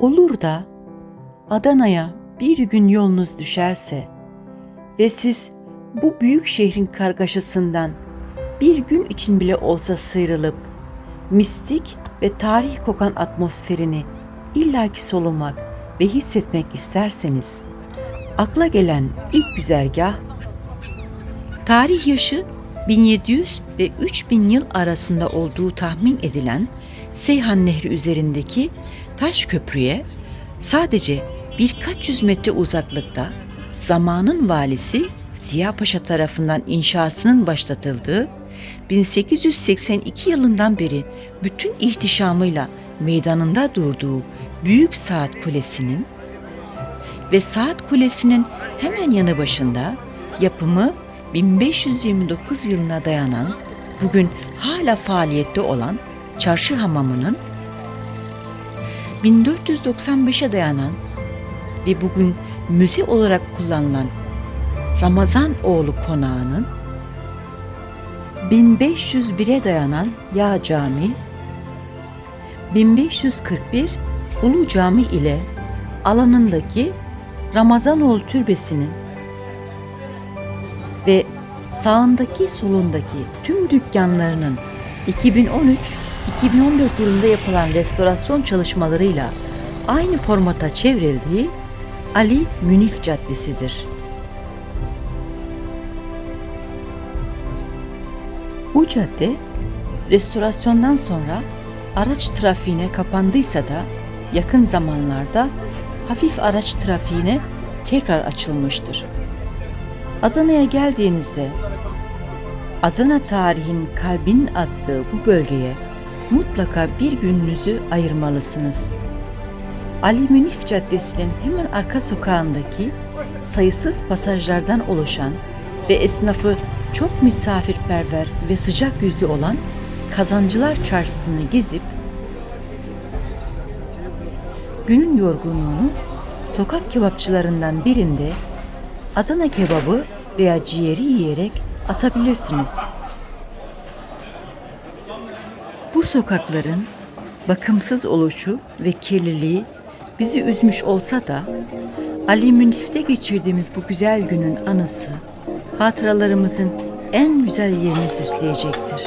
Olur da Adana'ya bir gün yolunuz düşerse ve siz bu büyük şehrin kargaşasından bir gün için bile olsa sıyrılıp mistik ve tarih kokan atmosferini illaki solumak ve hissetmek isterseniz akla gelen ilk güzergah tarih yaşı 1700 ve 3000 yıl arasında olduğu tahmin edilen Seyhan Nehri üzerindeki taş köprüye sadece birkaç yüz metre uzaklıkta zamanın valisi Ziya Paşa tarafından inşasının başlatıldığı 1882 yılından beri bütün ihtişamıyla meydanında durduğu Büyük Saat Kulesi'nin ve Saat Kulesi'nin hemen yanı başında yapımı 1529 yılına dayanan bugün hala faaliyette olan Çarşı Hamamı'nın 1495'e dayanan ve bugün müze olarak kullanılan Ramazan oğlu konağının 1501'e dayanan Yağ Cami, 1541 Ulu Cami ile alanındaki Ramazanoğlu Türbesi'nin ve sağındaki solundaki tüm dükkanlarının 2013-2014 yılında yapılan restorasyon çalışmalarıyla aynı formata çevrildiği Ali Münif Caddesi'dir. Bu cadde restorasyondan sonra araç trafiğine kapandıysa da yakın zamanlarda hafif araç trafiğine tekrar açılmıştır. Adana'ya geldiğinizde Adana tarihin kalbinin attığı bu bölgeye mutlaka bir gününüzü ayırmalısınız. Ali Münif Caddesi'nin hemen arka sokağındaki sayısız pasajlardan oluşan ve esnafı çok misafirperver ve sıcak yüzlü olan Kazancılar Çarşısı'nı gezip günün yorgunluğunu sokak kebapçılarından birinde Adana kebabı veya ciğeri yiyerek atabilirsiniz. Bu sokakların bakımsız oluşu ve kirliliği bizi üzmüş olsa da Ali Münif'te geçirdiğimiz bu güzel günün anısı hatıralarımızın en güzel yerini süsleyecektir.